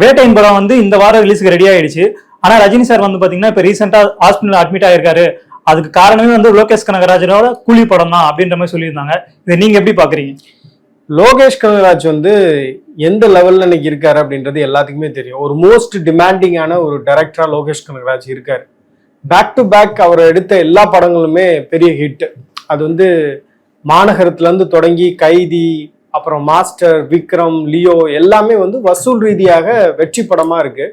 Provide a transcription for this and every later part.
வேட்டையின் படம் வந்து இந்த வாரம் ரிலீஸுக்கு ரெடி ஆயிடுச்சு. ஆனா ரஜினி சார் வந்து பாத்தீங்கன்னா இப்ப ரீசெண்டா ஹாஸ்பிட்டல் அட்மிட் ஆயிருக்காரு. அதுக்கு காரணமே வந்து லோகேஷ் கனகராஜனோட கூலி படம் தான் அப்படின்ற மாதிரி சொல்லியிருந்தாங்க. இதை நீங்க எப்படி பாக்குறீங்க? லோகேஷ் கனகராஜ் வந்து எந்த லெவல்ல இன்னைக்கு இருக்காரு அப்படின்றது எல்லாத்துக்குமே தெரியும். ஒரு மோஸ்ட் டிமாண்டிங்கான ஒரு டைரக்டரா லோகேஷ் கனகராஜ் இருக்காரு. பேக் டு பேக் அவர் எடுத்த எல்லா படங்களுமே பெரிய ஹிட் அது வந்து மாநகரத்துல இருந்து தொடங்கி கைதி அப்புறம் மாஸ்டர் விக்ரம் லியோ எல்லாமே வந்து வசூல் ரீதியாக வெற்றி படமா இருக்கு.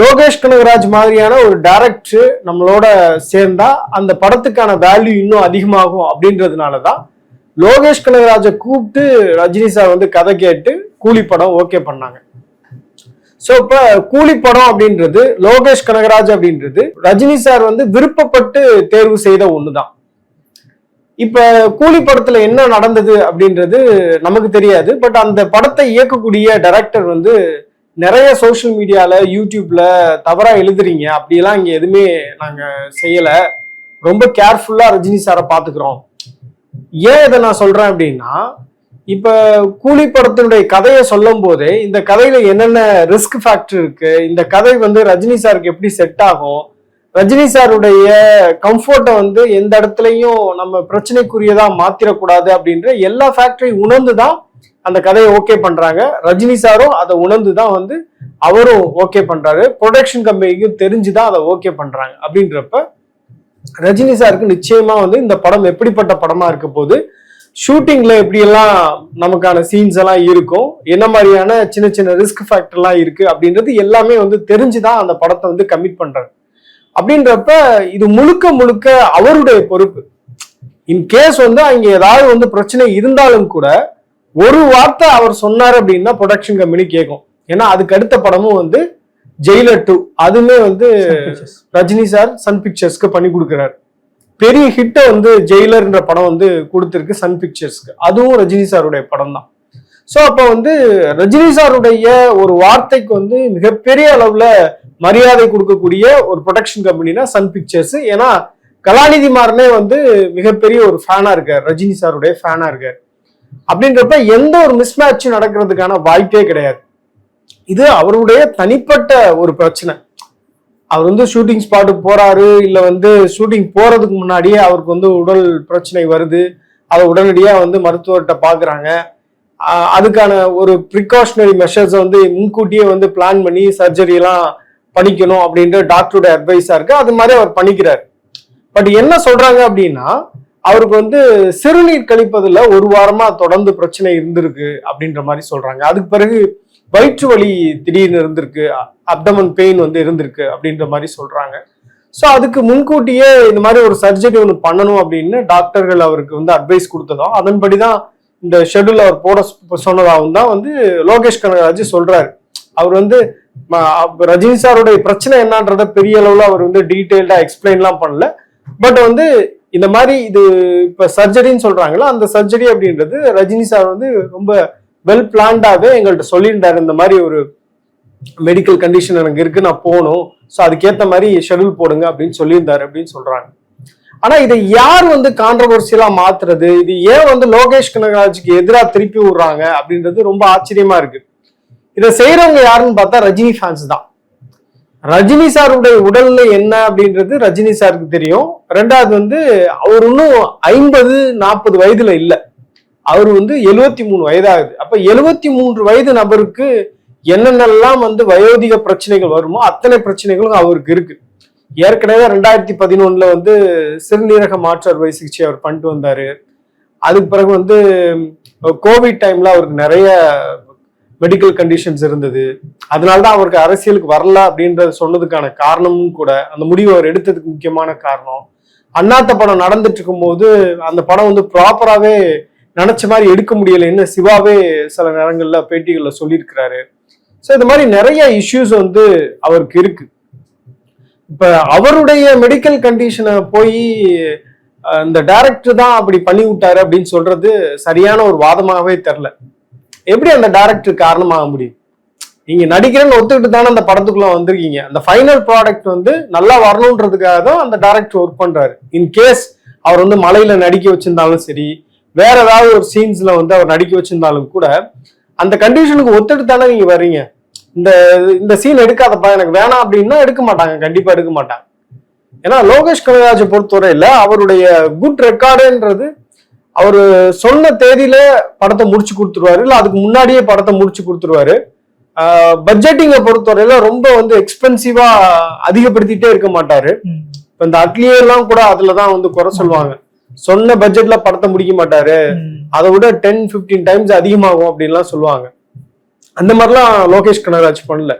லோகேஷ் கனகராஜ் மாதிரியான ஒரு டைரக்டர் நம்மளோட சேர்ந்தா அந்த படத்துக்கான வேல்யூ இன்னும் அதிகமாகும் அப்படின்றதுனால தான் லோகேஷ் கனகராஜை கூப்பிட்டு ரஜினி சார் வந்து கதை கேட்டு கூலி படம் ஓகே பண்ணாங்க. ஸோ இப்போ கூலி படம் அப்படின்றது லோகேஷ் கனகராஜ் அப்படின்றது ரஜினி சார் வந்து விருப்பப்பட்டு தேர்வு செய்த ஒண்ணுதான். இப்ப கூலி படத்துல என்ன நடந்தது அப்படின்றது நமக்கு தெரியாது. பட் அந்த படத்தை இயக்கக்கூடிய டைரக்டர் வந்து நிறைய சோஷியல் மீடியால யூடியூப்ல தவறா எழுதுறீங்க. அப்படியெல்லாம் இங்க எதுவுமே நாங்க செய்யல. ரொம்ப கேர்ஃபுல்லா ரஜினி சாரை பாத்துக்கிறோம். ஏன் இதை நான் சொல்றேன் அப்படின்னா இப்ப கூலி படத்தினுடைய கதையை சொல்லும் போதே இந்த கதையில என்னென்ன ரிஸ்க் ஃபேக்டர் இருக்கு? இந்த கதை வந்து ரஜினி சாருக்கு எப்படி செட் ஆகும்? ரஜினி சாருடைய கம்ஃபர்ட்டை வந்து எந்த இடத்துலையும் நம்ம பிரச்சனைக்குரியதா மாத்திரக்கூடாது அப்படின்ற எல்லா ஃபேக்டரையும் உணர்ந்து தான் அந்த கதையை ஓகே பண்றாங்க. ரஜினி சாரும் அதை உணர்ந்து தான் வந்து அவரும் ஓகே பண்றாரு. ப்ரொடக்ஷன் கம்பெனிக்கும் தெரிஞ்சு தான் அதை ஓகே பண்றாங்க. அப்படின்றப்ப ரஜினி சாருக்கு நிச்சயமா வந்து இந்த படம் எப்படிப்பட்ட படமா இருக்க போது ஷூட்டிங்ல எப்படியெல்லாம் நமக்கான சீன்ஸ் எல்லாம் இருக்கும் என்ன மாதிரியான சின்ன சின்ன ரிஸ்க் ஃபேக்டர்லாம் இருக்கு அப்படின்றது எல்லாமே வந்து தெரிஞ்சுதான் அந்த படத்தை வந்து கமிட் பண்றாரு. அப்படின்றப்ப இது முழுக்க முழுக்க அவருடைய பொறுப்பு. இன் கேஸ் வந்து அங்க ஏதாவது வந்து பிரச்சனை இருந்தாலும் கூட ஒரு வார்த்தை அவர் சொன்னார் அப்படின்னா ப்ரொடக்ஷன் கம்பெனி கேட்கும் ஏன்னா அதுக்கு அடுத்த படமும் வந்து ஜெயிலர் டூ அதுவுமே வந்து ரஜினி சார் சன் பிக்சர்ஸ்க்கு பண்ணி கொடுக்குறாரு. பெரிய ஹிட்டை வந்து ஜெயிலர்ன்ற படம் வந்து கொடுத்துருக்கு சன் பிக்சர்ஸ்க்கு அதுவும் ரஜினி சாருடைய படம் தான். ஸோ அப்போ வந்து ரஜினி சாருடைய ஒரு வார்த்தைக்கு வந்து மிகப்பெரிய அளவுல மரியாதை கொடுக்கக்கூடிய ஒரு ப்ரொடக்ஷன் கம்பெனினா சன் பிக்சர்ஸ் ஏன்னா கலாநிதி மாறனே வந்து மிகப்பெரிய ஒரு ஃபேனா இருக்கார். ரஜினி சாருடைய ஃபேனா இருக்கார். அப்படின்றப்ப எந்த ஒரு மிஸ்மேட்சும் நடக்கிறதுக்கான வாய்ப்பே கிடையாது. இது அவருடைய தனிப்பட்ட ஒரு பிரச்சனை. அவர் வந்து ஷூட்டிங் ஸ்பாட்டுக்கு போறாரு இல்ல வந்து ஷூட்டிங் போறதுக்கு முன்னாடியே அவருக்கு வந்து உடல் பிரச்சனை வருது. அதை உடனடியாக வந்து மருத்துவர்கிட்ட பாக்குறாங்க. அதுக்கான ஒரு ப்ரிகாஷனரி மெஷர்ஸை வந்து முன்கூட்டியே வந்து பிளான் பண்ணி சர்ஜரி எல்லாம் பண்ணிக்கணும் அப்படின்ற டாக்டரோட அட்வைஸா இருக்கு. அது மாதிரி அவர் பண்ணிக்கிறார். பட் என்ன சொல்றாங்க அப்படின்னா அவருக்கு வந்து சிறுநீர் கழிப்பதுல ஒரு வாரமா தொடர்ந்து பிரச்சனை இருந்திருக்கு அப்படின்ற மாதிரி சொல்றாங்க. அதுக்கு பிறகு வயிற்று வலி திடீர்னு இருந்திருக்கு அப்டமன் பெயின் வந்து இருந்திருக்கு அப்படின்ற மாதிரி சொல்றாங்க. ஸோ அதுக்கு முன்கூட்டியே இந்த மாதிரி ஒரு சர்ஜரி ஒன்று பண்ணணும் அப்படின்னு டாக்டர்கள் அவருக்கு வந்து அட்வைஸ் கொடுத்ததும் அதன்படி தான் இந்த ஷெட்யூல் அவர் போட சொன்னதாகவும் தான் வந்து லோகேஷ் கனகராஜ் சொல்றாரு. அவர் வந்து ரஜினி சாருடைய பிரச்சனை என்னன்றத பெரிய அளவுல அவர் வந்து டீட்டெயில்டா எக்ஸ்பிளைன்லாம் பண்ணல. பட் வந்து இந்த மாதிரி இது இப்ப சர்ஜரின்னு சொல்றாங்களா அந்த சர்ஜரி அப்படின்றது ரஜினி சார் வந்து ரொம்ப வெல் பிளான்டாவே எங்கள்கிட்ட சொல்லியிருந்தாரு. இந்த மாதிரி ஒரு மெடிக்கல் கண்டிஷன் எனக்கு இருக்கு நான் போகணும். ஸோ அதுக்கேற்ற மாதிரி ஷெட்யூல் போடுங்க அப்படின்னு சொல்லியிருந்தாரு அப்படின்னு சொல்றாங்க. ஆனா இதை யார் வந்து கான்ட்ரவர்சியலா மாத்துறது? இது ஏன் வந்து லோகேஷ் கனகராஜுக்கு எதிராக திருப்பி விடுறாங்க அப்படின்றது ரொம்ப ஆச்சரியமா இருக்கு. இதை செய்யறவங்க யாருன்னு பார்த்தா ரஜினி ஃபேன்ஸ் தான். ரஜினி சாருடைய உடல்நிலை என்ன அப்படின்றது ரஜினி சாருக்கு தெரியும். ரெண்டாவது வந்து அவர் இன்னும் ஐம்பது நாற்பது வயதுல இல்லை. அவர் வந்து எழுவத்தி மூணு வயதாகுது. அப்ப எழுவத்தி மூன்று வயது நபருக்கு என்னென்னலாம் வந்து வயோதிக பிரச்சனைகள் வருமோ அத்தனை பிரச்சனைகளும் அவருக்கு இருக்கு. ஏற்கனவே ரெண்டாயிரத்தி பதினொன்னுல வந்து சிறுநீரக மாற்று அறுவை சிகிச்சை அவர் பண்ணிட்டு வந்தாரு. அதுக்கு பிறகு வந்து கோவிட் டைம்ல அவருக்கு நிறைய மெடிக்கல் கண்டிஷன்ஸ் இருந்தது. அதனால தான் அவருக்கு அரசியலுக்கு வரல அப்படின்றத சொன்னதுக்கான காரணமும் கூட அந்த முடிவு அவர் எடுத்ததுக்கு முக்கியமான காரணம். அண்ணாத்த படம் நடந்துட்டு இருக்கும்போது அந்த படம் வந்து ப்ராப்பராகவே நினைச்ச மாதிரி எடுக்க முடியலைன்னு சிவாவே சில நேரங்கள்ல பேட்டிகளில் சொல்லியிருக்கிறாரு. ஸோ இது மாதிரி நிறைய இஷ்யூஸ் வந்து அவருக்கு இருக்கு. இப்ப அவருடைய மெடிக்கல் கண்டிஷனை போய் இந்த டைரக்டர் தான் அப்படி பண்ணி விட்டாரு அப்படின்னு சொல்றது சரியான ஒரு வாதமாகவே தெரில எப்படி அந்த டேரக்டர் காரணமாக முடியும்? நீங்க நடிக்கிறேன்னு ஒத்துக்கிட்டு தானே அந்த படத்துக்குள்ள வந்திருக்கீங்க. அந்த ஃபைனல் ப்ராடக்ட் வந்து நல்லா வரணுன்றதுக்காக தான் அந்த டேரக்டர் ஒர்க் பண்றாரு. இன் கேஸ் அவர் வந்து மலையில நடிக்க வச்சிருந்தாலும் சரி வேற ஏதாவது ஒரு சீன்ஸ்ல வந்து அவர் நடிக்க வச்சிருந்தாலும் கூட அந்த கண்டிஷனுக்கு ஒத்துட்டு தானே நீங்க வர்றீங்க. இந்த இந்த சீன் எடுக்காதப்பா எனக்கு வேணாம் அப்படின்னா எடுக்க மாட்டாங்க. கண்டிப்பா எடுக்க மாட்டாங்க. ஏன்னா லோகேஷ் கனகராஜை பொறுத்தவரையில அவருடைய குட் ரெக்கார்டுன்றது அவரு சொன்ன தேதியில படத்தை முடிச்சு கொடுத்துருவாரு இல்ல அதுக்கு முன்னாடியே படத்தை முடிச்சு கொடுத்துருவாரு. பட்ஜெட்டிங்கை பொறுத்தவரையில ரொம்ப வந்து எக்ஸ்பென்சிவா அதிகப்படுத்திட்டே இருக்க மாட்டாரு. இப்ப இந்த அட்லியே எல்லாம் கூட அதுலதான் வந்து குறை சொல்லுவாங்க. சொன்ன பட்ஜெட்ல படத்தை முடிக்க மாட்டாரு. அதை விட டென் 15 டைம்ஸ் அதிகமாகும் அப்படின்லாம் சொல்லுவாங்க. அந்த மாதிரிலாம் லோகேஷ் கனகராஜ் பண்ணல.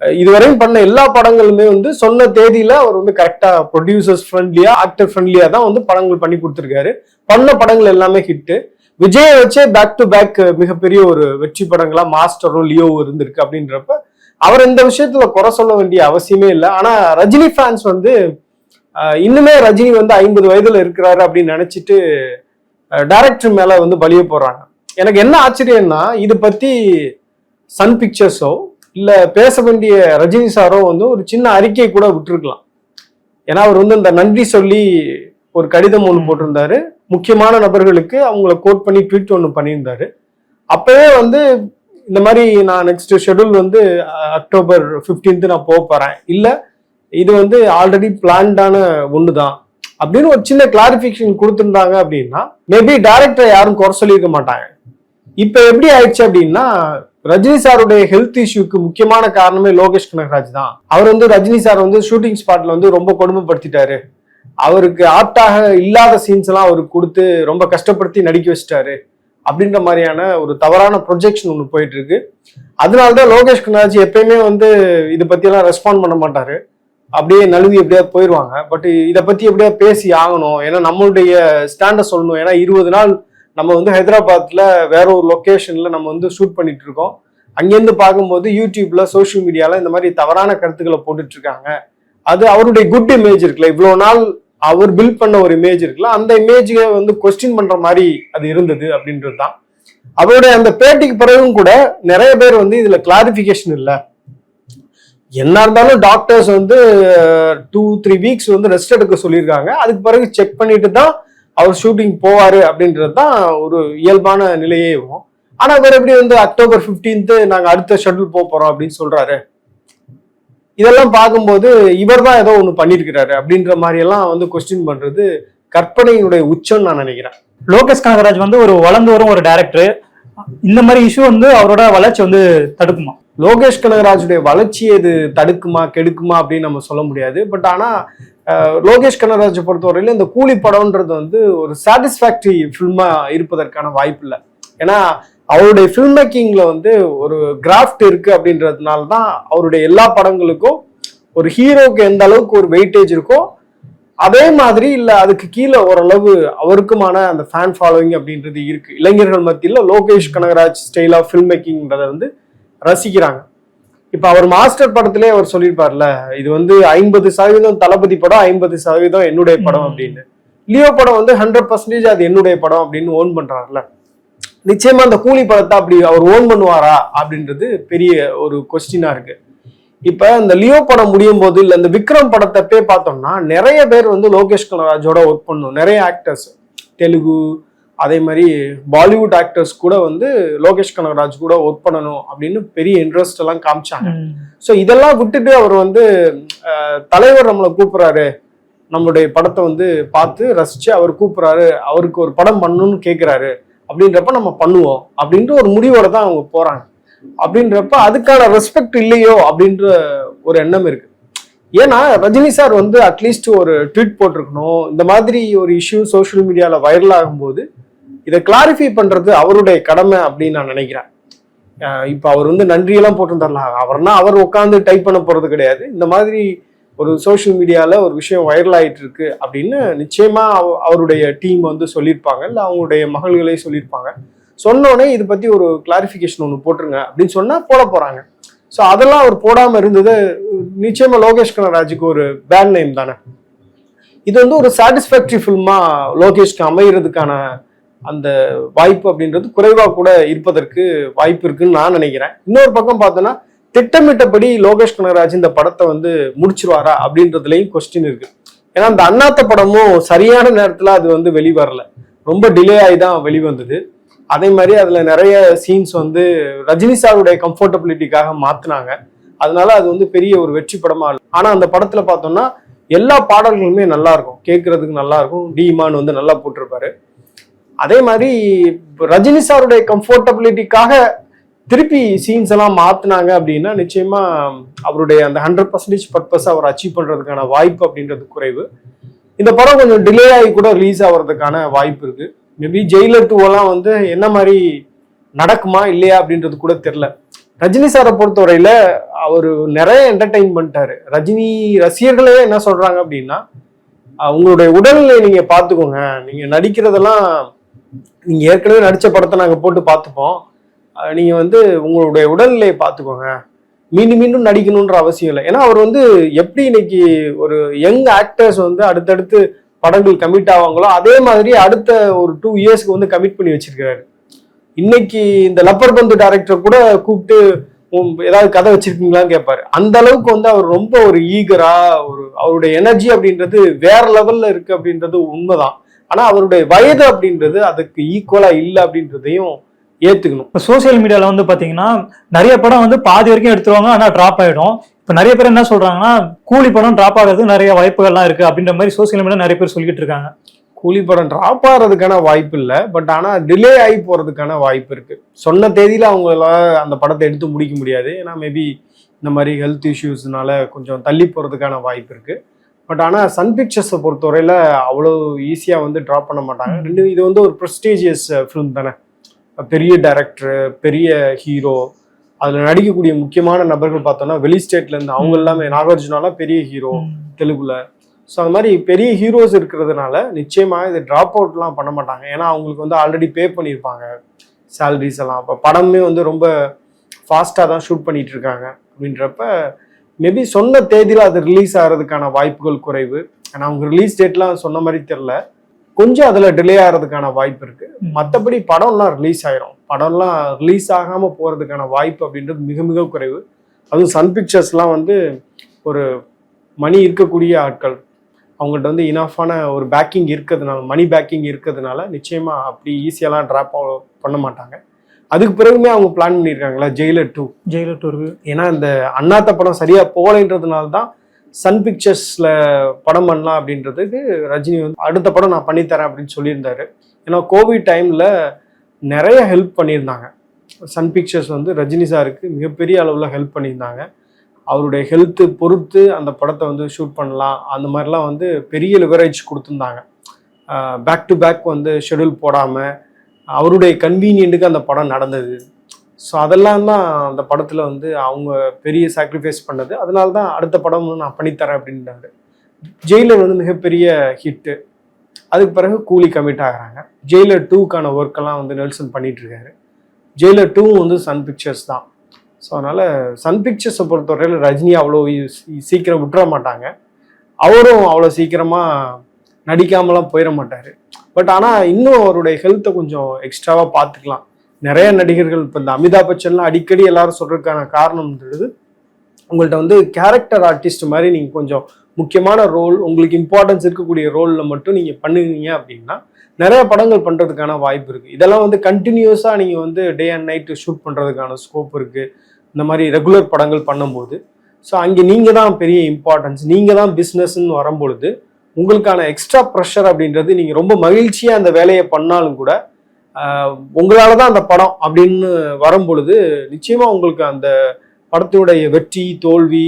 இதுவரையும் பண்ண எல்லா படங்களுமே வந்து சொன்ன தேதியில அவர் வந்து கரெக்டா ப்ரொடியூசர்ஸ் ஃப்ரெண்ட்லியா ஆக்டர் ஃப்ரெண்ட்லியா தான் வந்து படங்கள் பண்ணி கொடுத்துருக்காரு. பண்ண படங்கள் எல்லாமே ஹிட்டு விஜயை வச்சே பேக் டு பேக் மிகப்பெரிய ஒரு வெற்றி படங்களா மாஸ்டரும் லியோவும் இருந்திருக்கு அப்படின்றப்ப அவர் இந்த விஷயத்துல குறை சொல்ல வேண்டிய அவசியமே இல்லை. ஆனா ரஜினி ஃபேன்ஸ் வந்து இன்னுமே ரஜினி வந்து ஐம்பது வயதுல இருக்கிறாரு அப்படின்னு நினைச்சிட்டு டைரக்டர் மேல வந்து பலிய போறாங்க எனக்கு என்ன ஆச்சரியம்னா இது பத்தி சன் பிக்சர்ஸோ இல்லை பேச வேண்டிய ரஜினி சாரோ வந்து ஒரு சின்ன அறிக்கை கூட விட்டுருக்கலாம். ஏன்னா அவர் வந்து இந்த நன்றி சொல்லி ஒரு கடிதம் ஒன்று போட்டிருந்தாரு. முக்கியமான நபர்களுக்கு அவங்கள கோட் பண்ணி ட்வீட் ஒன்று பண்ணியிருந்தாரு. அப்பவே வந்து இந்த மாதிரி நான் நெக்ஸ்ட் ஷெட்யூல் வந்து அக்டோபர் 15th நான் போக போகிறேன் இல்லை இது வந்து ஆல்ரெடி பிளான்டான ஒன்று தான் அப்படின்னு ஒரு சின்ன கிளாரிஃபிகேஷன் கொடுத்துருந்தாங்க அப்படின்னா மேபி டேரக்டரை யாரும் குறை சொல்லியிருக்க மாட்டாங்க. இப்போ எப்படி ஆயிடுச்சு அப்படின்னா ரஜினி சாருடைய ஹெல்த் இஷ்யூக்கு முக்கியமான காரணமே லோகேஷ் கனகராஜ் தான். அவர் வந்து ரஜினி சார் வந்து ஷூட்டிங் ஸ்பாட்ல வந்து ரொம்ப கொடுமைப்படுத்திட்டாரு. அவருக்கு ஆப்டாக இல்லாத சீன்ஸ் எல்லாம் அவருக்கு கொடுத்து ரொம்ப கஷ்டப்படுத்தி நடிக்க வச்சிட்டாரு. அப்படின்ற மாதிரியான ஒரு தவறான ப்ரொஜெக்ஷன் ஒன்று போயிட்டு இருக்கு அதனாலதான் லோகேஷ் கனகராஜ் எப்பயுமே வந்து இதை பத்தியெல்லாம் ரெஸ்பாண்ட் பண்ண மாட்டாரு. அப்படியே நழுவி எப்படியா போயிடுவாங்க பட் இதை பத்தி எப்படியா பேசி ஆகணும். ஏன்னா நம்மளுடைய ஸ்டாண்டை சொல்லணும். ஏன்னா இருபது நாள் நம்ம வந்து ஹைதராபாத்ல வேற ஒரு லொக்கேஷன்ல நம்ம வந்து ஷூட் பண்ணிட்டு இருக்கோம் அங்கேருந்து பார்க்கும்போது யூடியூப்ல சோஷியல் மீடியால இந்த மாதிரி தவறான கருத்துக்களை போட்டுட்டு இருக்காங்க அது அவருடைய குட் இமேஜ் இருக்குல்ல. இவ்வளவு நாள் அவர் பில்ட் பண்ண ஒரு இமேஜ் இருக்குல்ல. அந்த இமேஜை வந்து கொஸ்டின் பண்ற மாதிரி அது இருந்தது அப்படின்றது தான் அவருடைய அந்த பேட்டிக்கு பிறகும் கூட நிறைய பேர் வந்து இதுல கிளாரிபிகேஷன் இல்லை. என்ன இருந்தாலும் டாக்டர்ஸ் வந்து டூ த்ரீ வீக்ஸ் வந்து ரெஸ்ட் எடுக்க சொல்லியிருக்காங்க. அதுக்கு பிறகு செக் பண்ணிட்டு தான் அவர் ஷூட்டிங் போவாரு அப்படின்றது தான் ஒரு இயல்பான நிலையே இருக்கும் ஆனா அவர் எப்படி வந்து அக்டோபர் 15th நாங்க அடுத்த ஷெட்யூல் போக போறோம் அப்படின்னு சொல்றாரு. இதெல்லாம் பார்க்கும்போது இவர் தான் ஏதோ ஒன்று பண்ணியிருக்கிறாரு அப்படின்ற மாதிரி எல்லாம் வந்து கொஸ்டின் பண்றது கற்பனையினுடைய உச்சம் நான் நினைக்கிறேன். லோகேஷ் கனகராஜ் வந்து ஒரு வளர்ந்து வரும் ஒரு டைரக்டர் இந்த மாதிரி இஷ்யூ வந்து அவரோட வளர்ச்சி வந்து தடுக்குமா? லோகேஷ் கனகராஜுடைய வளர்ச்சியை இது தடுக்குமா கெடுக்குமா அப்படின்னு நம்ம சொல்ல முடியாது. பட் ஆனா அஹ், லோகேஷ் கனகராஜை பொறுத்தவரையில இந்த கூலி படம்ன்றது வந்து ஒரு சாட்டிஸ்ஃபேக்டரி ஃபில்மா இருப்பதற்கான வாய்ப்பு இல்லை ஏன்னா அவருடைய ஃபில்ம் மேக்கிங்ல வந்து ஒரு கிராஃப்ட் இருக்கு அப்படின்றதுனால தான் அவருடைய எல்லா படங்களுக்கும் ஒரு ஹீரோக்கு எந்த அளவுக்கு ஒரு வெயிட்டேஜ் இருக்கோ அதே மாதிரி இல்ல அதுக்கு கீழே ஓரளவு அவருக்குமான அந்த ஃபேன் ஃபாலோவிங் அப்படின்றது இருக்கு. இளைஞர்கள் மத்தியில் Lokesh Kanagaraj style of film மேக்கிங்ன்றதை வந்து ரசிக்கிறாங்க. இப்ப அவர் மாஸ்டர் படத்திலே அவர் சொல்லியிருப்பார்ல இது வந்து ஐம்பது சதவீதம் தளபதி படம் ஐம்பது சதவீதம் என்னுடைய படம் அப்படின்னு. லியோ படம் வந்து ஹண்ட்ரட் பர்சன்டேஜ் அது என்னுடைய படம் அப்படின்னு ஓன் பண்றாருல. நிச்சயமா அந்த கூலி படத்தை அப்படி அவர் ஓன் பண்ணுவாரா அப்படின்றது பெரிய ஒரு கொஸ்டினா இருக்கு. இப்ப இந்த லியோ படம் முடியும் போது இல்ல இந்த விக்ரம் படத்தப்பே பார்த்தோம்னா நிறைய பேர் வந்து லோகேஷ் கனகராஜோட ஒர்க் பண்ணும் நிறைய ஆக்டர்ஸ் தெலுங்கு அதே மாதிரி பாலிவுட் ஆக்டர்ஸ் கூட வந்து லோகேஷ் கனகராஜ் கூட ஒர்க் பண்ணணும் அப்படின்னு பெரிய இன்ட்ரெஸ்ட் எல்லாம் காமிச்சாங்க. ஸோ இதெல்லாம் விட்டுட்டு அவர் வந்து தலைவர் நம்மளை கூப்பிடுறாரு நம்மளுடைய படத்தை வந்து பார்த்து ரசிச்சு அவர் கூப்பிடுறாரு அவருக்கு ஒரு படம் பண்ணணும்னு கேட்குறாரு அப்படின்றப்ப நம்ம பண்ணுவோம் அப்படின்ற ஒரு முடிவோட தான் அவங்க போறாங்க. அப்படின்றப்ப அதுக்கான ரெஸ்பெக்ட் இல்லையோ அப்படின்ற ஒரு எண்ணம் இருக்கு. ஏன்னா ரஜினி சார் வந்து அட்லீஸ்ட் ஒரு ட்வீட் போட்டிருக்கணும். இந்த மாதிரி ஒரு இஷ்யூ சோஷியல் மீடியால வைரல் ஆகும்போது இதை கிளாரிஃபை பண்றது அவருடைய கடமை அப்படின்னு நான் நினைக்கிறேன். இப்போ அவர் வந்து நன்றியெல்லாம் போட்டிருந்தாரலாம் அவர்னா அவர் உட்காந்து டைப் பண்ண போறது கிடையாது. இந்த மாதிரி ஒரு சோஷியல் மீடியாவில் ஒரு விஷயம் வைரல் ஆகிட்டு இருக்கு அப்படின்னு நிச்சயமா அவ- அவருடைய டீம் வந்து சொல்லியிருப்பாங்க இல்லை அவங்களுடைய மகள்களே சொல்லியிருப்பாங்க. சொன்னோடனே இது பத்தி ஒரு கிளாரிஃபிகேஷன் ஒன்று போட்டுருங்க அப்படின்னு சொன்னா போட போறாங்க. ஸோ அதெல்லாம் அவர் போடாமல் இருந்தது நிச்சயமா லோகேஷ் கனராஜுக்கு ஒரு பேட் நேம் தானே. இது வந்து ஒரு சாட்டிஸ்ஃபேக்டரி ஃபில்மா லோகேஷ்க்கு அமைகிறதுக்கான அந்த வாய்ப்பு அப்படின்றது குறைவாக கூட இருப்பதற்கு வாய்ப்பு இருக்குன்னு நான் நினைக்கிறேன். இன்னொரு பக்கம் பார்த்தோன்னா திட்டமிட்டபடி லோகேஷ் கனகராஜ் இந்த படத்தை வந்து முடிச்சிருவாரா அப்படின்றதுலயும் கொஸ்டின் இருக்கு. ஏன்னா அந்த அண்ணாத்த படமும் சரியான நேரத்துல அது வந்து வெளிவரல. ரொம்ப டிலே ஆகி தான் வெளிவந்தது. அதே மாதிரி அதுல நிறைய சீன்ஸ் வந்து ரஜினி சாருடைய கம்ஃபர்டபிலிட்டிக்காக மாத்துனாங்க. அதனால அது வந்து பெரிய ஒரு வெற்றி படமா இல்லை. ஆனா அந்த படத்துல பார்த்தோம்னா எல்லா பாடல்களுமே நல்லா இருக்கும். கேட்கறதுக்கு நல்லா இருக்கும். டிமான் வந்து நல்லா போட்டிருப்பாரு. அதே மாதிரி ரஜினி சாருடைய கம்ஃபர்டபிலிட்டிக்காக திருப்பி சீன்ஸ் எல்லாம் மாத்தினாங்க அப்படின்னா நிச்சயமா அவருடைய அந்த ஹண்ட்ரட் பர்சன்டேஜ் பர்பஸ் அவர் அச்சீவ் பண்றதுக்கான வாய்ப்பு அப்படின்றது குறைவு. இந்த படம் கொஞ்சம் டிலே ஆகி கூட ரிலீஸ் ஆகிறதுக்கான வாய்ப்பு இருக்கு. மேபி ஜெயிலர் டூ எல்லாம் வந்து என்ன மாதிரி நடக்குமா இல்லையா அப்படின்றது கூட தெரில ரஜினி சாரை பொறுத்தவரையில அவர் நிறைய என்டர்டைன் பண்ணிட்டாரு. ரஜினி ரசிகர்களே என்ன சொல்றாங்க அப்படின்னா உங்களுடைய உடல்நிலை நீங்க பாத்துக்கோங்க நீங்க நடிக்கிறதெல்லாம் நீங்கள் ஏற்கனவே நடித்த படத்தை நாங்கள் போட்டு பார்த்துப்போம். நீங்கள் வந்து உங்களுடைய உடல்நிலையை பார்த்துக்கோங்க. மீண்டும் மீண்டும் நடிக்கணுன்ற அவசியம் இல்லை. ஏன்னா அவர் வந்து எப்படி இன்னைக்கு ஒரு யங் ஆக்டர்ஸ் வந்து அடுத்தடுத்து படங்கள் கமிட் ஆவாங்களோ அதே மாதிரி அடுத்த ஒரு டூ இயர்ஸ்க்கு வந்து கமிட் பண்ணி வச்சிருக்காரு இன்னைக்கு இந்த லப்பர் பந்து டைரக்டர் கூட கூப்பிட்டு உம், ஏதாவது கதை வச்சிருக்கீங்களான்னு கேட்பாரு. அந்த அளவுக்கு வந்து அவர் ரொம்ப ஒரு ஈகரா ஒரு அவருடைய எனர்ஜி அப்படின்றது வேற லெவல்ல இருக்கு அப்படின்றது உண்மைதான். ஆனா அவருடைய வயது அப்படின்றது அதுக்கு ஈக்குவலா இல்லை அப்படின்றதையும் ஏத்துக்கணும். இப்போ சோசியல் மீடியால வந்து பாத்தீங்கன்னா நிறைய படம் வந்து பாதி வரைக்கும் எடுத்துருவாங்க ஆனா டிராப் ஆயிடும். இப்போ நிறைய பேர் என்ன சொல்றாங்கன்னா கூலி படம் டிராப் ஆகிறதுக்கு நிறைய வாய்ப்புகள்லாம் இருக்கு அப்படின்ற மாதிரி சோசியல் மீடியா நிறைய பேர் சொல்லிட்டு இருக்காங்க. கூலி படம் டிராப் ஆகிறதுக்கான வாய்ப்பு இல்லை பட் ஆனா டிலே ஆகி போறதுக்கான வாய்ப்பு இருக்கு. சொன்ன தேதியில அவங்களால அந்த படத்தை எடுத்து முடிக்க முடியாது. ஏன்னா மேபி இந்த மாதிரி ஹெல்த் இஷ்யூஸ்னால கொஞ்சம் தள்ளி போறதுக்கான வாய்ப்பு இருக்கு. பட் ஆனா சன் பிக்சர்ஸை பொறுத்தவரையில அவ்வளோ ஈஸியா வந்து ட்ராப் பண்ண மாட்டாங்க. ரெண்டு இது வந்து ஒரு ப்ரெஸ்டீஜியஸ் ஃபிலிம் தானே. பெரிய டைரக்டர் பெரிய ஹீரோ அதுல நடிக்கக்கூடிய முக்கியமான நபர்கள் பார்த்தோம்னா வெளி ஸ்டேட்ல இருந்து அவங்க எல்லாமே நாகார்ஜுனாலாம் பெரிய ஹீரோ தெலுங்குல. ஸோ அந்த மாதிரி பெரிய ஹீரோஸ் இருக்கிறதுனால நிச்சயமா இது ட்ராப் அவுட்லாம் பண்ண மாட்டாங்க. ஏன்னா அவங்களுக்கு வந்து ஆல்ரெடி பே பண்ணியிருப்பாங்க சேலரிஸ் எல்லாம். அப்போ படமே வந்து ரொம்ப ஃபாஸ்ட்டாக தான் ஷூட் பண்ணிட்டு இருக்காங்க. அப்படின்றப்ப மேபி சொன்ன தேதியில் அது ரிலீஸ் ஆகிறதுக்கான வாய்ப்புகள் குறைவு. ஏன்னா அவங்க ரிலீஸ் டேட்லாம் சொன்ன மாதிரி தெரில கொஞ்சம் அதில் டிலே ஆகிறதுக்கான வாய்ப்பு இருக்கு. ம். மற்றபடி படம்லாம் ரிலீஸ் ஆயிரும். படம்லாம் ரிலீஸ் ஆகாமல் போகிறதுக்கான வாய்ப்பு அப்படின்றது மிக மிக குறைவு. அதுவும் சன் பிக்சர்ஸ்லாம் வந்து ஒரு மணி இருக்கக்கூடிய ஆட்கள். அவங்கள்ட்ட வந்து இனஃபான ஒரு பேக்கிங் இருக்கிறதுனால மணி பேக்கிங் இருக்கிறதுனால நிச்சயமா அப்படி ஈஸியெல்லாம் ட்ராப் பண்ண மாட்டாங்க. அதுக்கு பிறகுமே அவங்க பிளான் பண்ணியிருக்காங்களா? ஜெயிலர் டூ ஜெயிலர் டூருக்கு ஏன்னா இந்த அண்ணாத்த படம் சரியா போகலைன்றதுனால தான் சன் பிக்சர்ஸ்ல படம் பண்ணலாம் அப்படின்றதுக்கு ரஜினி வந்து அடுத்த படம் நான் பண்ணித்தரேன் அப்படின்னு சொல்லியிருந்தாரு. ஏன்னா கோவிட் டைம்ல நிறைய ஹெல்ப் பண்ணியிருந்தாங்க. சன் பிக்சர்ஸ் வந்து ரஜினி சாருக்கு மிகப்பெரிய அளவில் ஹெல்ப் பண்ணியிருந்தாங்க. அவருடைய ஹெல்த்து பொறுத்து அந்த படத்தை வந்து ஷூட் பண்ணலாம். அந்த மாதிரிலாம் வந்து பெரிய லிவரேஜ் கொடுத்துருந்தாங்க. பேக் டு பேக் வந்து ஷெடியூல் போடாமல் அவருடைய கன்வீனியண்ட்டுக்கு அந்த படம் நடந்தது. ஸோ அதெல்லாம் தான் அந்த படத்தில் வந்து அவங்க பெரிய சாக்ரிஃபைஸ் பண்ணது. அதனால தான் அடுத்த படம் வந்து நான் பண்ணித்தரேன் அப்படின்றாரு ஜெயிலர் வந்து மிகப்பெரிய ஹிட்டு அதுக்கு பிறகு கூலி கமிட் ஆகுறாங்க. ஜெயிலர் டூக்கான ஒர்க்கெல்லாம் வந்து நெல்சன் பண்ணிகிட்ருக்காரு ஜெயிலர் டூவும் வந்து சன் பிக்சர்ஸ் தான். ஸோ அதனால் சன் பிக்சர்ஸை பொறுத்தவரையில் ரஜினி அவ்வளோ சீக்கிரம் விட்டுற மாட்டாங்க. அவரும் அவ்வளோ சீக்கிரமாக நடிக்காமலாம் போயிட மாட்டார். பட் ஆனால் இன்னும் அவருடைய ஹெல்த்தை கொஞ்சம் எக்ஸ்ட்ராவாக பார்த்துக்கலாம் நிறைய நடிகர்கள் இப்போ இந்த அமிதாப் பச்சன்லாம் அடிக்கடி எல்லாரும் சொல்கிறதுக்கான காரணம்ன்றது உங்கள்கிட்ட வந்து கேரக்டர் ஆர்டிஸ்ட் மாதிரி நீங்கள் கொஞ்சம் முக்கியமான ரோல் உங்களுக்கு இம்பார்ட்டன்ஸ் இருக்கக்கூடிய ரோலில் மட்டும் நீங்கள் பண்ணுவீங்க அப்படின்னா நிறைய படங்கள் பண்ணுறதுக்கான வாய்ப்பு இருக்குது இதெல்லாம் வந்து கண்டினியூஸாக நீங்கள் வந்து டே அண்ட் நைட்டு ஷூட் பண்ணுறதுக்கான ஸ்கோப் இருக்குது இந்த மாதிரி ரெகுலர் படங்கள் பண்ணும்போது. ஸோ அங்கே நீங்கள் தான் பெரிய இம்பார்ட்டன்ஸ் நீங்கள் தான் பிஸ்னஸ்ன்னு வரும்பொழுது உங்களுக்கான எக்ஸ்ட்ரா ப்ரெஷர் அப்படின்றது நீங்கள் ரொம்ப மகிழ்ச்சியாக அந்த வேலையை பண்ணாலும் கூட உங்களால் உங்களால தான் அந்த படம் அப்படின்னு வரும்பொழுது நிச்சயமாக உங்களுக்கு அந்த படத்தினுடைய வெற்றி தோல்வி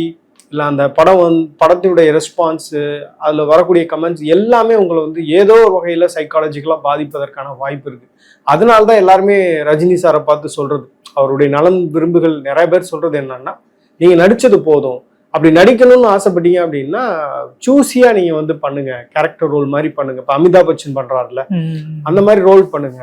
இல்லை அந்த படம் வந்து படத்தினுடைய ரெஸ்பான்ஸு அதில் வரக்கூடிய கமெண்ட்ஸ் எல்லாமே உங்களை வந்து ஏதோ ஒரு வகையில் சைக்காலஜிக்கலாக பாதிப்பதற்கான வாய்ப்பு இருக்குது அதனால தான் எல்லாருமே ரஜினி சாரை பார்த்து சொல்கிறது அவருடைய நலன் விரும்புகள் நிறைய பேர் சொல்கிறது என்னன்னா நீங்கள் நடித்தது போதும். அப்படி நடிக்கணும்னு ஆசைப்பட்டீங்க அப்படின்னா சூஸியாக நீங்கள் வந்து பண்ணுங்க. கேரக்டர் ரோல் மாதிரி பண்ணுங்க. இப்போ அமிதாப் பச்சன் பண்ணுறாருல அந்த மாதிரி ரோல் பண்ணுங்க.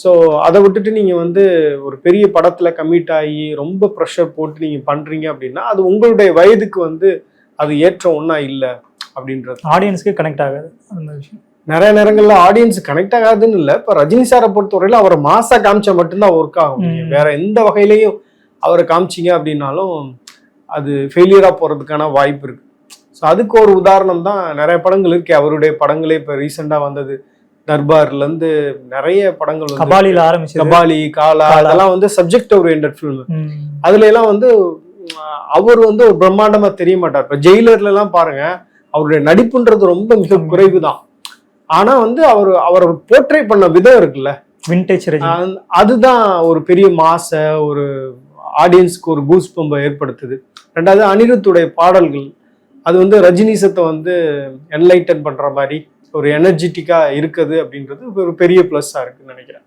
ஸோ அதை விட்டுட்டு நீங்க வந்து ஒரு பெரிய படத்துல கமிட் ஆகி ரொம்ப ப்ரெஷர் போட்டு நீங்க பண்றீங்க அப்படின்னா அது உங்களுடைய வயதுக்கு வந்து அது ஏற்ற ஒன்றா இல்லை அப்படின்றது. ஆடியன்ஸ்க்கு கனெக்ட் ஆகாது அந்த விஷயம். நிறைய நேரங்கள்ல ஆடியன்ஸ் கனெக்ட் ஆகாதுன்னு இல்லை. இப்போ ரஜினி சாரை பொறுத்தவரையில அவரை மாசா காமிச்சா மட்டும்தான் ஒர்க் ஆகும். வேற எந்த வகையிலையும் அவரை காமிச்சீங்க அப்படின்னாலும் அது ஃபெயிலியரா போறதுக்கான வாய்ப்பு இருக்கு. ஸோ அதுக்கு ஒரு உதாரணம் தான் நிறைய படங்கள் இருக்கு. அவருடைய படங்களே இப்போ ரீசெண்டாக வந்தது. தர்பார்ல இருந்து நிறைய படங்கள் வந்து கபாலில ஆரம்பிச்சது. கபாலி காலா. அதெல்லாம் வந்து சப்ஜெக்ட் ஓரியன்ட் ஃபில்ம். அதுல எல்லாம் வந்து அவர் வந்து ஒரு பிரம்மாண்டமா தெரிய மாட்டார். இப்ப ஜெயிலர்ல எல்லாம் பாருங்க அவருடைய நடிப்புன்றது ரொம்ப மிக. குறைவு தான் ஆனா வந்து அவர் அவரை போர்ட்ரே பண்ண விதம் இருக்குல்ல. விண்டேஜ் அதுதான் ஒரு பெரிய மாச ஒரு ஆடியன்ஸ்க்கு ஒரு கூஸ் பம்பை ஏற்படுத்துது. ரெண்டாவது அனிருத்துடைய பாடல்கள். அது வந்து ரஜினிசத்தை வந்து என்லைட்டன் பண்ணுற மாதிரி ஒரு எனர்ஜிட்டிக்காக இருக்குது அப்படின்றது ஒரு பெரிய ப்ளஸ்ஸாக இருக்குதுன்னு நினைக்கிறேன்.